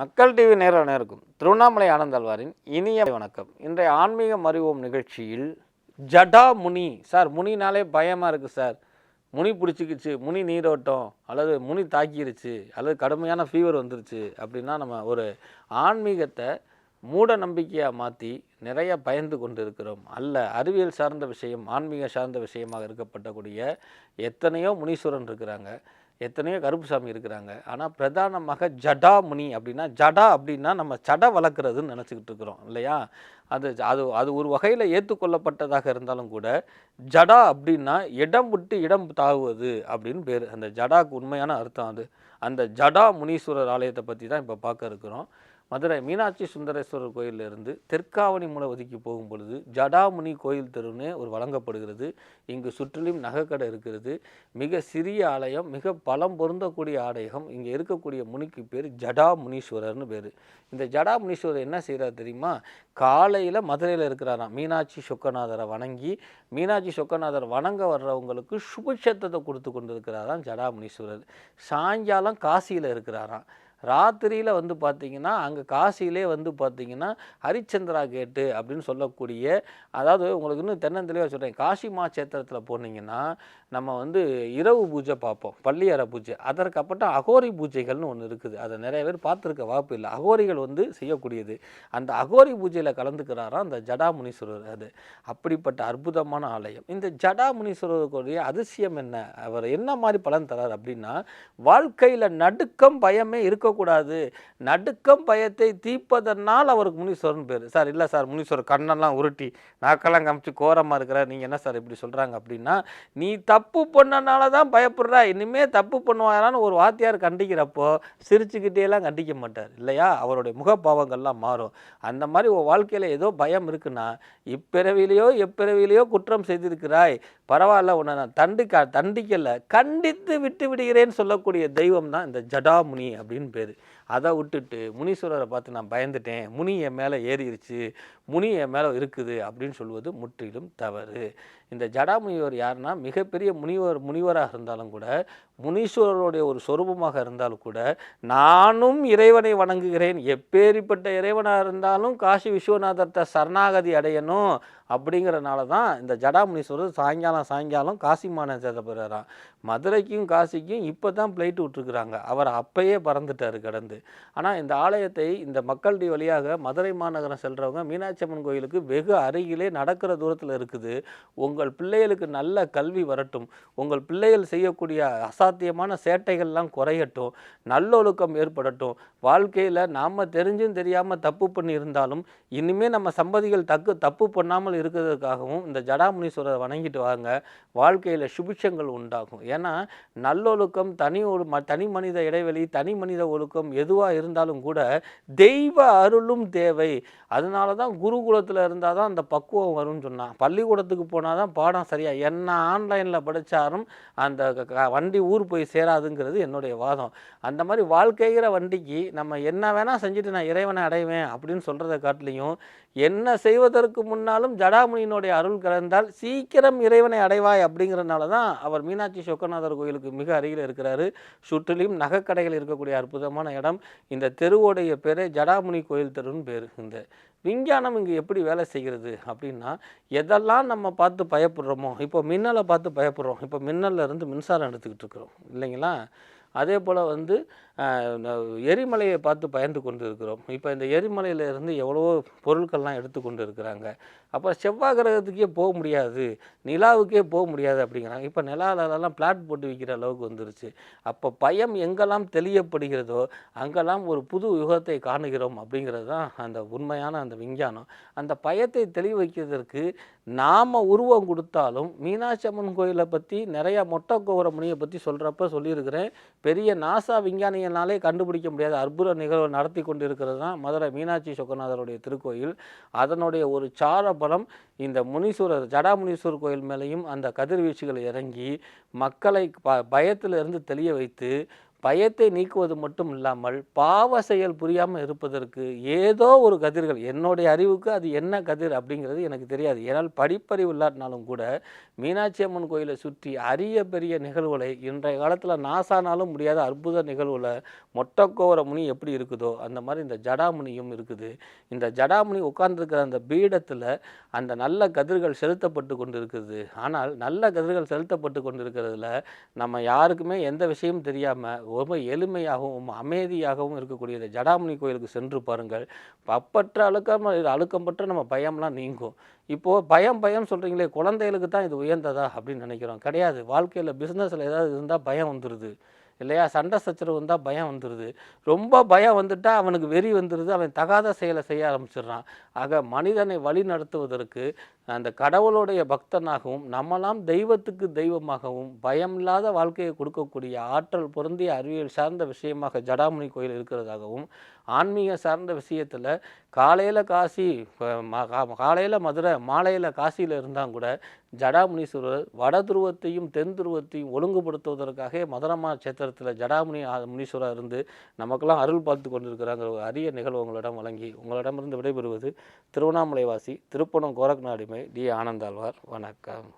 மக்கள் டிவி நேர நேருக்கும் திருவண்ணாமலை ஆனந்தாழ்வாரின் இனிய வணக்கம். இன்றைய ஆன்மீகம் அறிவோம் நிகழ்ச்சியில் ஜடா முனி. சார் முனினாலே பயமாக இருக்குது சார். முனி பிடிச்சிக்கிச்சு முனி நீரோட்டம் அல்லது முனி தாக்கிருச்சு அல்லது கடுமையான ஃபீவர் வந்துருச்சு அப்படின்னா நம்ம ஒரு ஆன்மீகத்தை மூட நம்பிக்கையாக மாற்றி நிறைய பயந்து கொண்டு இருக்கிறோம் அல்ல அறிவியல் சார்ந்த விஷயம் ஆன்மீக சார்ந்த விஷயமாக இருக்கப்பட்டக்கூடிய எத்தனையோ முனீஸ்வரன் இருக்கிறாங்க. எத்தனையோ கருப்புசாமி இருக்கிறாங்க. ஆனால் பிரதானமாக ஜடாமுனி அப்படின்னா ஜடா அப்படின்னா நம்ம சடை வளர்க்குறதுன்னு நினச்சிக்கிட்டு இருக்கிறோம் இல்லையா? அது அது அது ஒரு வகையில் ஏற்றுக்கொள்ளப்பட்டதாக இருந்தாலும் கூட ஜடா அப்படின்னா இடம் விட்டு இடம் தாவுவது அப்படின்னு பேர். அந்த ஜடாக்கு உண்மையான அர்த்தம் அது. அந்த ஜடா முனீஸ்வரர் ஆலயத்தை பற்றி தான் இப்போ பார்க்க இருக்கிறோம். மதுரை மீனாட்சி சுந்தரேஸ்வரர் கோயிலிருந்து தெற்காவணி மூலவதிக்கு போகும் பொழுது ஜடாமுனி கோயில் தெருன்னு ஒரு வழங்கப்படுகிறது. இங்கு சுற்றிலும் நகைக்கடை இருக்கிறது. மிக சிறிய ஆலயம் மிக பலம் பொருந்தக்கூடிய ஆலயம். இங்கே இருக்கக்கூடிய முனிக்கு பேர் ஜடாமுனீஸ்வரர்னு பேர். இந்த ஜடாமுனீஸ்வரர் என்ன செய்கிறார் தெரியுமா? காலையில் மதுரையில் இருக்கிறாராம். மீனாட்சி சொக்கநாதரை வணங்கி மீனாட்சி சொக்கநாதர் வணங்க வர்றவங்களுக்கு சுபட்சத்தை கொடுத்து கொண்டு இருக்கிறாராம் ஜடாமுனீஸ்வரர். சாயங்காலம் காசியில் இருக்கிறாராம். ராத்திரியில் வந்து பார்த்திங்கன்னா அங்கே காசியிலே வந்து பார்த்திங்கன்னா ஹரிச்சந்திரா கேட்டு அப்படின்னு சொல்லக்கூடிய அதாவது உங்களுக்கு இன்னும் தென்னந்தெளிவாக சொல்கிறேன் காசி மா சேத்திரத்தில் போனீங்கன்னா நம்ம வந்து இரவு பூஜை பார்ப்போம் பள்ளியறை பூஜை. அதற்கப்பட்ட அகோரி பூஜைகள்னு ஒன்று இருக்குது. அதை நிறைய பேர் பார்த்துருக்க வாய்ப்பு இல்லை. அகோரிகள் வந்து செய்யக்கூடியது. அந்த அகோரி பூஜையில் கலந்துக்கிறாராம் அந்த ஜடாமுனீஸ்வரர் அது. அப்படிப்பட்ட அற்புதமான ஆலயம். இந்த ஜடாமுனீஸ்வரருக்குரிய அதிசயம் என்ன? அவர் என்ன மாதிரி பலன் தரார் அப்படின்னா வாழ்க்கையில் நடுக்கம் பயமே இருக்கக்கூடாது நடுக்கம் பயத்தை தீப்பதனால் அவருக்கு முனீஸ்வரன் பேர். சார் இல்லை சார் முனீஸ்வரர் கண்ணெல்லாம் உருட்டி நாக்கெல்லாம் காமிச்சு கோரமாக இருக்கிற நீங்கள் என்ன சார் இப்படி சொல்கிறாங்க அப்படின்னா நீ தப்பு பண்ணனால தான் பயப்படுறா. இனிமே தப்பு பண்ணுவாரான்னு ஒரு வாத்தியார் கண்டிக்கிறப்போ சிரிச்சுக்கிட்டே எல்லாம் கண்டிக்க மாட்டார். இல்லையா? அவருடைய முகபாவங்கள்லாம் மாறும். அந்த மாதிரி உன் வாழ்க்கையில் ஏதோ பயம் இருக்குன்னா இப்பிறவிலையோ எப்பிறவிலையோ குற்றம் செய்திருக்கிறாய். பரவாயில்ல உன்னை நான் தண்டிக்க தண்டிக்கலை. கண்டித்து விட்டு விடுகிறேன்னு சொல்லக்கூடிய தெய்வம் தான் இந்த ஜடாமுனி அப்படின்னு பேர் அதை விட்டுட்டு முனீஸ்வரரை பார்த்து நான் பயந்துட்டேன் முனி என் மேலே ஏறிடுச்சு முனி என் மேலே இருக்குது அப்படின்னு சொல்வது முற்றிலும் தவறு. இந்த ஜடாமுனிவர் யாருன்னா மிகப்பெரிய முனிவர் முனிவராக இருந்தாலும் கூட முனீஸ்வரருடைய ஒரு சொரூபமாக இருந்தாலும் கூட நானும் இறைவனை வணங்குகிறேன் எப்பேறிப்பட்ட இறைவனாக இருந்தாலும் காசி விஸ்வநாதர்கிட்ட சரணாகதி அடையணும் அப்படிங்கிறனால தான் இந்த ஜடாமுனீஸ்வரர் சாயங்காலம் சாயங்காலம் காசி மாநகரத்தை பெறுறான் மதுரைக்கும் காசிக்கும் இப்போ தான் ஃப்ளைட்டு விட்ருக்குறாங்க அவர் அப்பயே பறந்துட்டார் கடந்து. ஆனால் இந்த ஆலயத்தை இந்த மக்களுடைய வழியாக மதுரை மாநகரம் செல்கிறவங்க மீனாட்சி அம்மன் கோயிலுக்கு வெகு அருகிலே நடக்கிற தூரத்தில் இருக்குது. உங்கள் பிள்ளைகளுக்கு நல்ல கல்வி வரட்டும். உங்கள் பிள்ளைகள் செய்யக்கூடிய அசாத்தியமான சேட்டைகள்லாம் குறையட்டும். நல்லொழுக்கம் ஏற்படட்டும். வாழ்க்கையில் நாம் தெரிஞ்சும் தெரியாமல் தப்பு பண்ணி இருந்தாலும் இனிமேல் நம்ம சம்பதிகள் தக்கு தப்பு பண்ணாமல் இருக்கிறதுக்காகவும் இந்த ஜடாமுனீஸ்வரரை வணங்கிட்டு வாங்க. வாழ்க்கையில் சுபிட்சங்கள் உண்டாகும். ஏன்னா நல்லொழுக்கம் தனி ஒரு ம தனி மனித இடைவெளி தனி மனித ஒழுக்கம் எதுவாக இருந்தாலும் கூட தெய்வ அருளும் தேவை. அதனால தான் குருகுலத்தில் இருந்தால் தான் அந்த பக்குவம் வரும்னு சொன்னான். பள்ளிக்கூடத்துக்கு போனால் தான் பாடம் சரியாக என்ன ஆன்லைனில் படித்தாலும் அந்த க- க- வண்டி ஊர் போய் சேராதுங்கிறது என்னுடைய வாதம். அந்த மாதிரி வாழ்க்கைங்கிற வண்டிக்கு நம்ம என்ன வேணால் செஞ்சுட்டு நான் இறைவனை அடைவேன் அப்படின்னு சொல்கிறத காட்டிலையும் என்ன செய்வதற்கு முன்னாலும் ஜடாமுனியினுடைய அருள் கலந்தால் சீக்கிரம் இறைவனை அடைவாய் அப்படிங்கிறனால தான் அவர் மீனாட்சி சொக்கநாதர் கோயிலுக்கு மிக அருகில் இருக்கிறாரு. சுற்றிலும் நகைக்கடைகள் இருக்கக்கூடிய அற்புதமான இடம். இந்த தெருவோடைய பேரே ஜடாமுனி கோயில் தெருன்னு பேர். இந்த விஞ்ஞானம் இங்கே எப்படி வேலை செய்கிறது அப்படின்னா எதெல்லாம் நம்ம பார்த்து பயப்படுறோமோ இப்போ மின்னலை பார்த்து பயப்படுறோம். இப்போ மின்னல்ல இருந்து மின்சாரம் எடுத்துக்கிட்டு இருக்கிறோம். இல்லைங்களா? அதே போல் வந்து எரிமலையை பார்த்து பயந்து கொண்டு இருக்கிறோம் இப்போ இந்த எரிமலையிலேருந்து எவ்வளவோ பொருட்கள்லாம் எடுத்து கொண்டு இருக்கிறாங்க அப்போ செவ்வாய் கிரகத்துக்கே போக முடியாது. நிலாவுக்கே போக முடியாது அப்படிங்கிறாங்க. இப்போ நிலாவிலலாம் பிளாட் போட்டு விற்கிற அளவுக்கு வந்துருச்சு. அப்போ பயம் எங்கெல்லாம் தெளியப்படுகிறதோ அங்கெல்லாம் ஒரு புது யுகத்தை காணுகிறோம் அப்படிங்கிறது தான் அந்த உண்மையான அந்த விஞ்ஞானம். அந்த பயத்தை தெளிவு வைக்கிறதற்கு நாம் உருவம் கொடுத்தாலும் மீனாட்சி அம்மன் கோயிலை பற்றி நிறையா மொட்டை கோபுர முனியை பற்றி சொல்கிறப்ப சொல்லியிருக்கிறேன். பெரிய நாசா விஞ்ஞானிகளாலே கண்டுபிடிக்க முடியாத. அற்புத நிகழ்வு நடத்தி கொண்டு இருக்கிறது தான் மதுரை மீனாட்சி சொக்கநாதருடைய திருக்கோயில். அதனுடைய ஒரு சாரபலம் இந்த முனீஸ்வரர் ஜடாமுனீஸ்வரர் கோயில் மேலேயும் அந்த கதிர்வீச்சுகள் இறங்கி மக்களை ப பயத்திலிருந்து தெளிய வைத்து பயத்தை நீக்குவது மட்டும் இல்லாமல் பாவ செயல் புரியாமல் இருப்பதற்கு ஏதோ ஒரு கதிர்கள் என்னுடைய அறிவுக்கு அது என்ன கதிர் அப்படிங்கிறது எனக்கு தெரியாது. ஏன்னால் படிப்பறிவு இல்லாட்டினாலும் கூட மீனாட்சி அம்மன் கோயிலை சுற்றி அரிய பெரிய நிகழ்வுகளை இன்றைய காலத்தில் நாசானாலும் முடியாத அற்புத நிகழ்வில் மொட்டக்கோவர முனி எப்படி இருக்குதோ அந்த மாதிரி இந்த ஜடாமுனியும் இருக்குது. இந்த ஜடாமுனி உட்கார்ந்துருக்கிற அந்த பீடத்தில் அந்த நல்ல கதிர்கள் செலுத்தப்பட்டு கொண்டு இருக்குது ஆனால் நல்ல கதிர்கள் செலுத்தப்பட்டு கொண்டு இருக்கிறதுல நம்ம யாருக்குமே எந்த விஷயமும் தெரியாமல் ரொம்ப எளிமையாகவும் அமைதியாகவும் இருக்கக்கூடிய இந்த ஜடாமணி கோயிலுக்கு சென்று பாருங்கள். அப்பற்ற அழுக்கம் அழுக்கம்பற்ற நம்ம பயம்லாம் நீங்கும். இப்போது பயம் பயம் சொல்கிறீங்களே குழந்தைகளுக்கு தான் இது உயர்ந்ததா அப்படின்னு நினைக்கிறோம். கிடையாது. வாழ்க்கையில் பிஸ்னஸில் ஏதாவது இருந்தால் பயம் வந்துடுது இல்லையா? சண்டை சச்சரவு வந்தால் பயம் வந்துடுது ரொம்ப பயம் வந்துட்டால் அவனுக்கு வெறி வந்துடுது அவன் தகாத செயலை செய்ய ஆரம்பிச்சிடுறான். ஆக மனிதனை வழி நடத்துவதற்கு அந்த கடவுளுடைய பக்தனாகவும் நம்மலாம் தெய்வத்துக்கு தெய்வமாகவும் பயமில்லாத வாழ்க்கையை கொடுக்கக்கூடிய ஆற்றல் பொருந்திய அறிவியல் சார்ந்த விஷயமாக ஜடாமுனி கோயில் இருக்கிறதாகவும் ஆன்மீக சார்ந்த விஷயத்தில் காலையில் காசி காலையில் மதுரை மாலையில் காசியில் இருந்தால் கூட ஜடாமுனீஸ்வரர் வட துருவத்தையும் தென் துருவத்தையும் ஒழுங்குபடுத்துவதற்காக மதுரமா சேத்திரத்தில் ஜடாமுனி முனீஸ்வரர் இருந்து நமக்கெல்லாம் அருள் பார்த்து கொண்டிருக்கிறாங்கிற ஒரு அரிய நிகழ்வு உங்களிடம் வழங்கி உங்களிடமிருந்து விடைபெறுவது திருவண்ணாமலைவாசி திருப்பணம் கோரக்நாடுமை டி. ஆனந்தாழ்வார். வணக்கம்.